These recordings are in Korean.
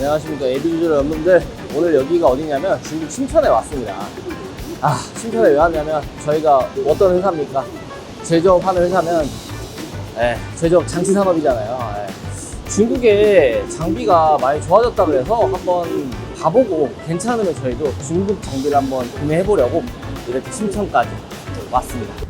안녕하십니까. 에비주주 여러분들. 오늘 여기가 어디냐면 중국 춘천에 왔습니다. 아 춘천에 왜 왔냐면 저희가 어떤 회사입니까? 제조업하는 회사면 예, 제조업 장치 산업이잖아요. 예. 중국의 장비가 많이 좋아졌다 그래서 한번 봐보고 괜찮으면 저희도 중국 장비를 한번 구매해 보려고 이렇게 춘천까지 왔습니다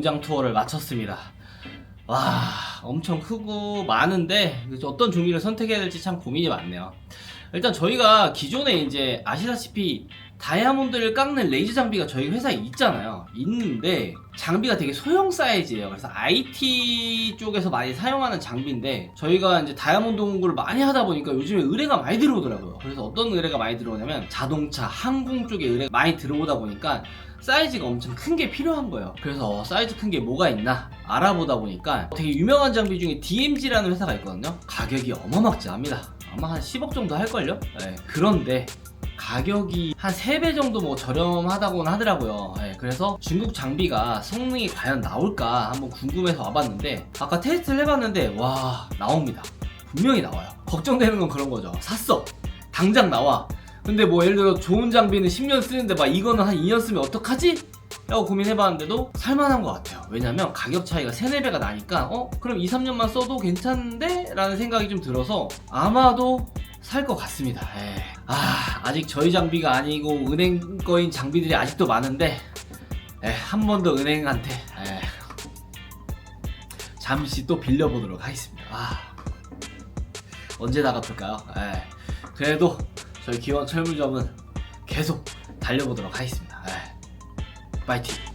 공장 투어를 마쳤습니다. 와, 엄청 크고 많은데 어떤 종류를 선택해야 될지 참 고민이 많네요. 일단 저희가 기존에 이제 아시다시피 다이아몬드를 깎는 레이저 장비가 저희 회사에 있잖아요. 있는데 장비가 되게 소형 사이즈예요. 그래서 IT 쪽에서 많이 사용하는 장비인데 저희가 이제 다이아몬드 공구를 많이 하다 보니까 요즘에 의뢰가 많이 들어오더라고요. 그래서 어떤 의뢰가 많이 들어오냐면 자동차, 항공 쪽에 의뢰가 많이 들어오다 보니까 사이즈가 엄청 큰 게 필요한 거예요. 그래서 사이즈 큰 게 뭐가 있나 알아보다 보니까 되게 유명한 장비 중에 DMG라는 회사가 있거든요. 가격이 어마막지합니다. 아마 한 10억 정도 할걸요? 네, 그런데 가격이 한 3배 정도 뭐 저렴하다고는 하더라고요. 예, 그래서 중국 장비가 성능이 과연 나올까 한번 궁금해서 와봤는데 아까 테스트를 해봤는데 와 나옵니다. 분명히 나와요. 걱정되는 건 그런 거죠. 샀어. 당장 나와. 근데 뭐 예를 들어 좋은 장비는 10년 쓰는데 막 이거는 한 2년 쓰면 어떡하지? 라고 고민해봤는데도 살만한 것 같아요. 왜냐면 가격 차이가 3, 4배가 나니까 어? 그럼 2, 3년만 써도 괜찮은데? 라는 생각이 좀 들어서 아마도 살 것 같습니다. 예. 아, 아직 저희 장비가 아니고 은행 거인 장비들이 아직도 많은데 예, 한번 더 은행한테 예, 잠시 또 빌려보도록 하겠습니다. 아, 언제 나가볼까요? 예. 그래도 저희 기원 철물점은 계속 달려보도록 하겠습니다. 예. 파이팅!